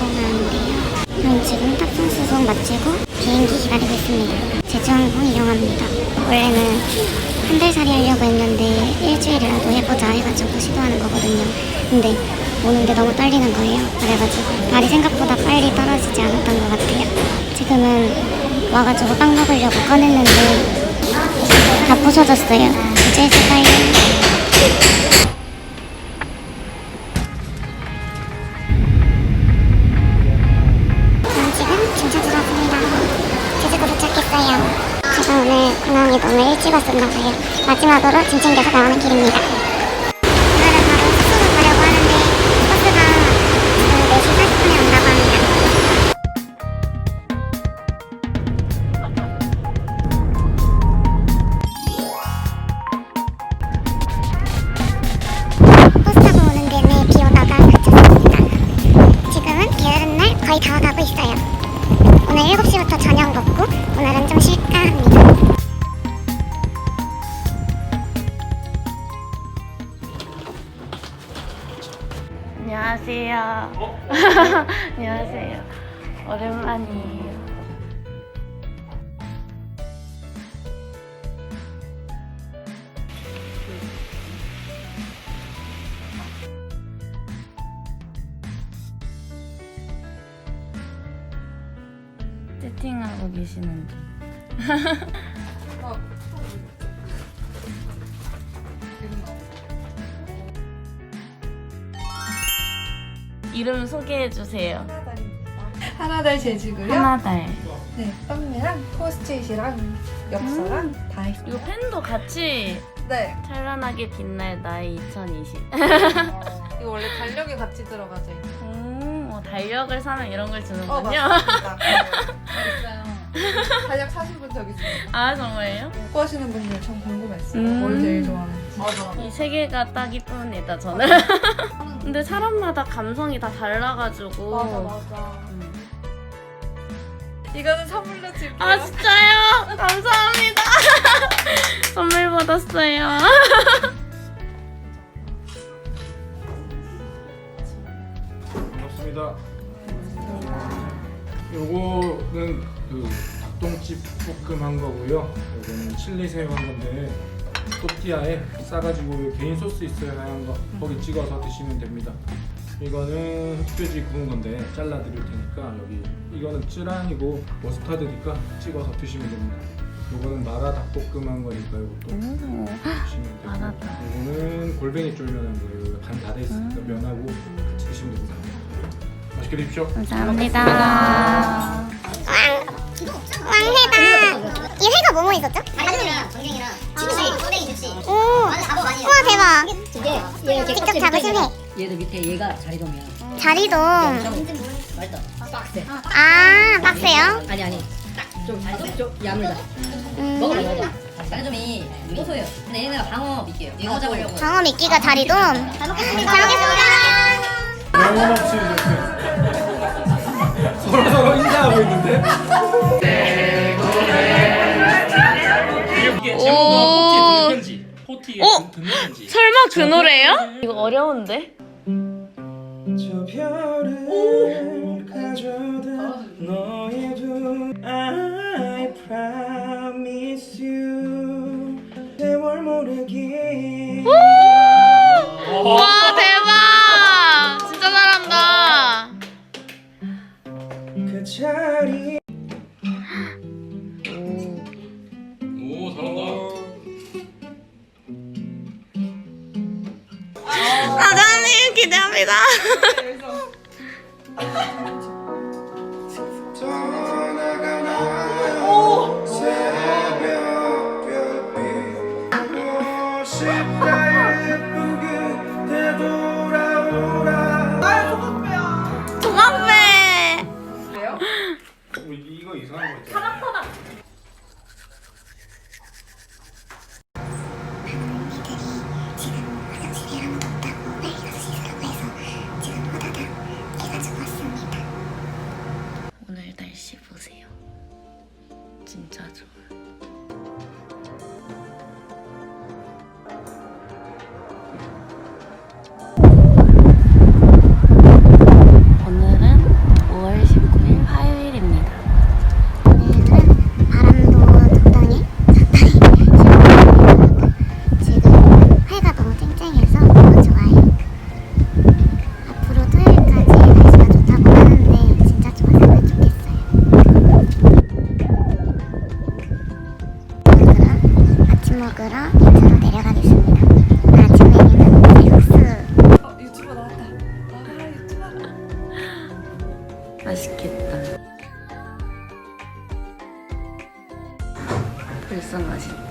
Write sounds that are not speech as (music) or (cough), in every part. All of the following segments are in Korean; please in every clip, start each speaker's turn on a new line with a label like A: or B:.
A: 가고 가는데요. 저는 지금 탑승 수속 마치고 비행기 기다리고 있습니다. 제주항공 이용합니다. 원래는 한 달 살이 하려고 했는데 일주일이라도 해보자 해가지고 시도하는 거거든요. 근데 오는 게 너무 떨리는 거예요. 그래가지고 말이 생각보다 빨리 떨어지지 않았던 것 같아요. 지금은 와가지고 빵 먹으려고 꺼냈는데 다 부서졌어요. 이제 제가요. 왔었나 봐요. 마지막으로 짐 챙겨서 나오는 길입니다.
B: 채팅하고 계시는 중. (laughs) 이름 소개해 주세요.
C: 하나달 제주고요.
B: 하나달.
C: 네, 떡매랑 포스트잇이랑 엽서랑 다 있어요.
B: 이거 펜도 같이
C: 네,
B: 찬란하게 빛날 나의 2020. (laughs)
C: 이거 원래 달력에 같이 들어가져 있는.
B: 오, 어, 달력을 사면 이런 걸
C: 어,
B: 주는군요.
C: 맞습니다. 있어요. (laughs) 달력 사신 분 저기 있어요.
B: 아 정말요?
C: 공부하시는 분들 참 궁금했어요.
B: 음.
C: 뭘 제일 좋아하는지. 맞아.
B: 이 세 개가 딱 이쁩니다 저는. (laughs) 근데 사람마다 감성이 다 달라가지고.
C: 맞아.
B: 음.
C: 이거는 선물로 줄게요.
B: 아 진짜요? 감사합니다. (laughs) 선물 받았어요.
D: 반갑습니다. 요거는 그 닭똥집 볶음 한 거고요. 요거는 칠리 새우 한 건데 또띠아에 싸가지고 개인 소스 있어요 하얀 거 거기 찍어서 드시면 됩니다. 이거는 흑돼지 구운 건데 잘라 드릴 테니까 여기 이거는 쯔란이고 머스타드니까 찍어서 드시면 됩니다. 요거는 마라 닭볶음 한 거니까 이것도
B: 오,
D: 드시면 되고
B: 마라닭.
D: 이거는 골뱅이 쫄면한 거예요. 간 다 돼 있으니까
B: 음.
D: 면하고 같이 드시면 됩니다. 맛있게 드십시오.
B: 감사합니다.
A: 왕해다. 이 회가 뭐뭐 있었죠?
E: 다리랑 전갱이랑 집시, 소댕이 집시.
A: 오,
E: 완전 잡어 많이.
A: 우와 대박.
E: 이게 얘
A: 직접 잡으신 회.
E: 얘도 밑에 얘가 자리돔이야.
A: 자리도.
E: 맛있다. 빡세.
A: 아, 빡세요?
E: 아니 아니. 딱좀 좀 야물다.
A: 음,
E: 먹어봐 먹어봐. 자리돔이 고소해요. 근데 얘네가 방어 미끼예요. 방어 잡으려고.
A: 방어 미끼가 자리도. 잘 먹겠습니다.
D: 영혼 없이 이렇게 서로 서로 인사하고 있는데
F: 이게 제목은 포티에 듣는 편지. 포티에
B: 어?
F: 듣는.
B: 설마 그 노래예요? 이거 어려운데?
G: 저 별을 가져다 너의 두 I promise you 세월 모르기
B: 와 대박!
G: 자리
F: 오 잘한다.
B: 사장님 기대합니다. (laughs)
D: 이상
B: 맛있겠다. 벌써 맛있다.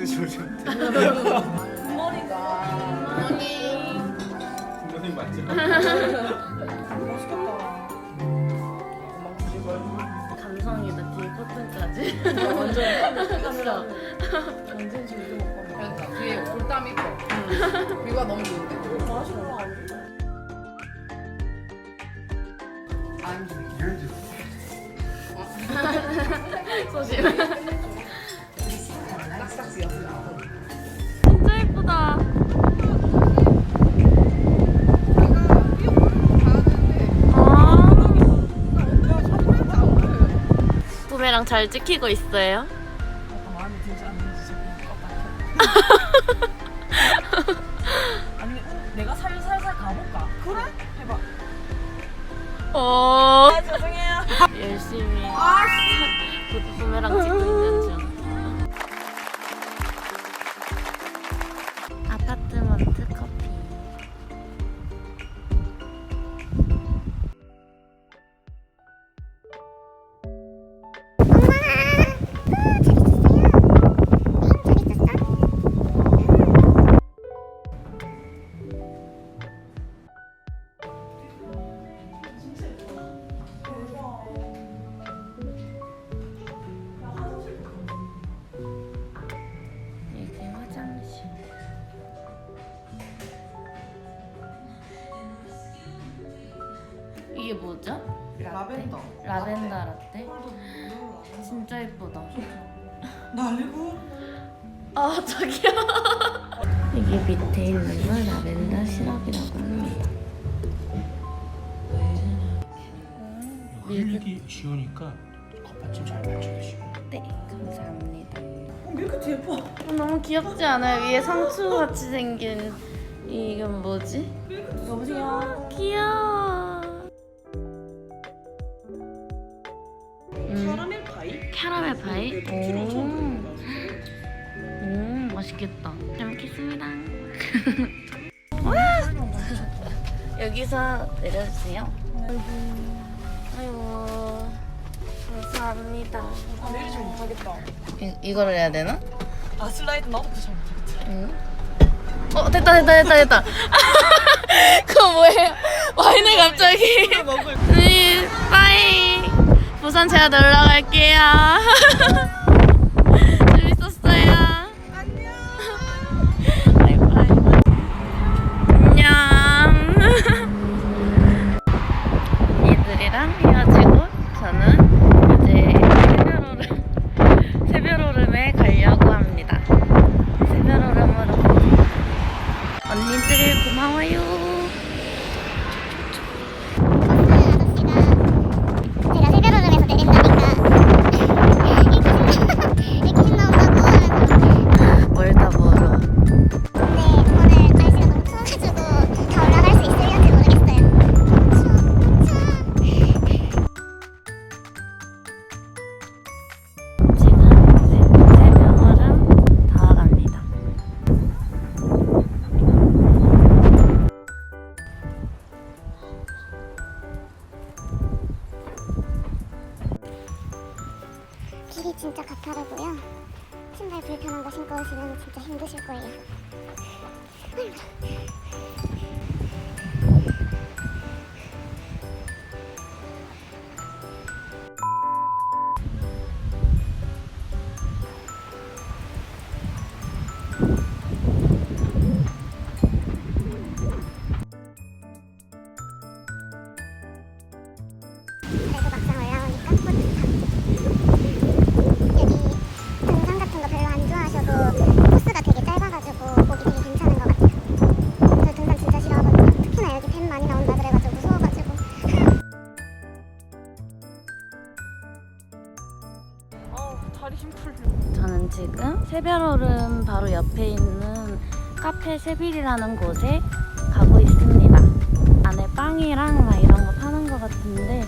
H: 가다가 급식 드시면 좀 부모님 맞죠?
B: 감성이다 뒤에 커튼까지. 완전 진짜.
I: 완전 즐겨 먹고 그러니까 뒤에 볼담 있고 뷰가 너무 좋은데 맛있어 안
B: 소심. 부메랑 잘 찍히고 있어요.
I: 마음에 들지 않는지 지금 깜빡해 아니 내가 살살살 가볼까? 그래? 해봐
B: 어.
I: 아 죄송해요
B: 열심히 부- 부메랑 찍고 있는 이게 뭐죠?
I: 라벤더
B: 라벤더 라떼? 진짜 예쁘다. (laughs)
I: 나 알고
B: 아 저기요. (laughs) 이게 밑에 있는 건 라벤더 시럽이라고 합니다.
F: 흘리기 쉬우니까 컵받침 잘 맞춰주시고
B: 네, 감사합니다.
I: 밀크티 예뻐
B: 어, 너무 귀엽지 않아요? 위에 상추 같이 생긴 이건 뭐지?
I: 여보세요
B: 귀여워. 캐러멜 파이? 오. 오, 맛있겠다. 잘 먹겠습니다. (laughs) 여기서 내려주세요. 아이고, 감사합니다.
I: 아 내리지 못하겠다
B: 이, 이거를 해야 되나?
I: 아 슬라이드 나도 잘 못하겠다
B: 응. 어, 됐다, 됐다, 됐다, 됐다. (laughs) 그거 뭐예요? (laughs) 와인을 갑자기. 네, 빠이. 부산 제가 놀러 갈게요. (laughs) 옆에 있는 카페 세빌이라는 곳에 가고 있습니다. 안에 빵이랑 막 이런 거 파는 것 같은데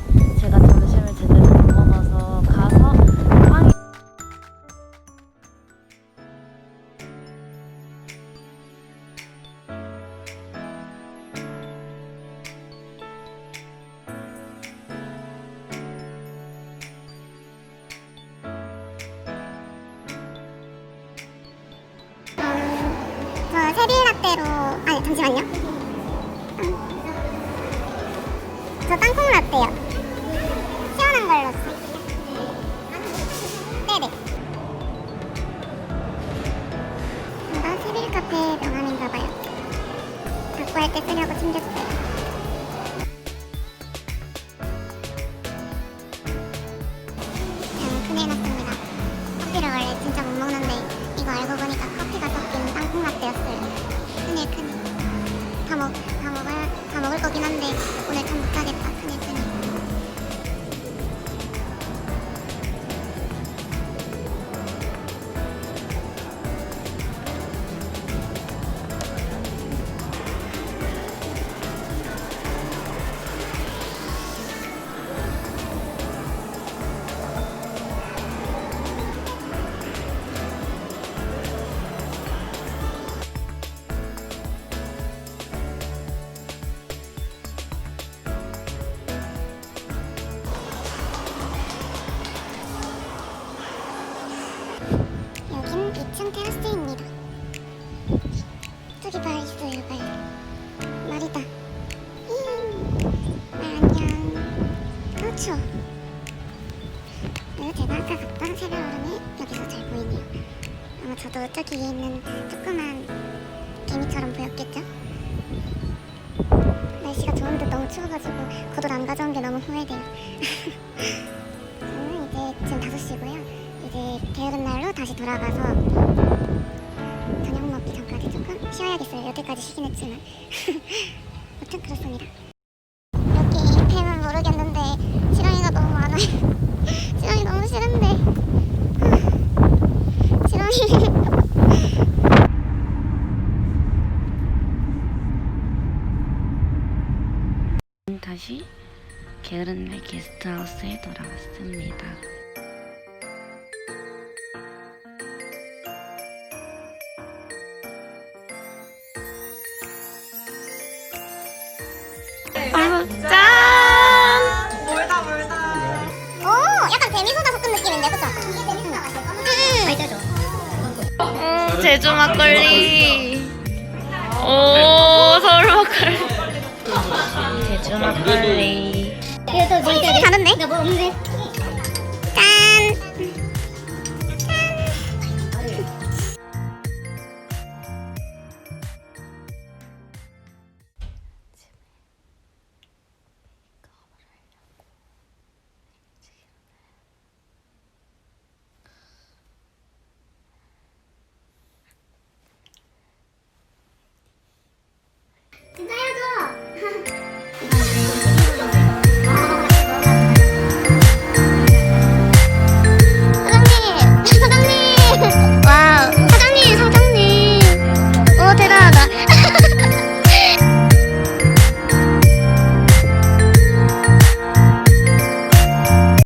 A: 잠시만요. 음. 저 땅콩 라떼요. 시원한 걸로. 네네. 이거 세빌 카페 명함인가봐요. 갖고 할 때 쓰려고 챙겼어요. 2층 테라스입니다. 저기 발 있어요, 발. 말이다. 이, 말 안녕. 그렇죠. 그리고 제가 아까 갔던 얼음이 여기서 잘 보이네요. 아마 저도 저기 위에 있는 조그만 개미처럼 보였겠죠? 날씨가 좋은데 너무 추워가지고 겉옷 안 가져온 게 너무 후회돼요. (laughs) 저는 이제 지금 5시고요. 이제 게으른 날로 다시 돌아가서 저녁 먹기 전까지 조금 쉬어야겠어요. 여태까지 쉬긴 했지만 (laughs) 아무튼 그렇습니다. 여기 뱀은 모르겠는데 지렁이가 너무 많아요. (laughs) 지렁이 너무 싫은데 (laughs) 지렁이
B: 다시 게으른 날 게스트하우스에 돌아왔습니다. 제주 막걸리. 오, 서울 막걸리. 제주 막걸리.
A: 그래도 뭐 있어야? 나뭐 없는데? 짠!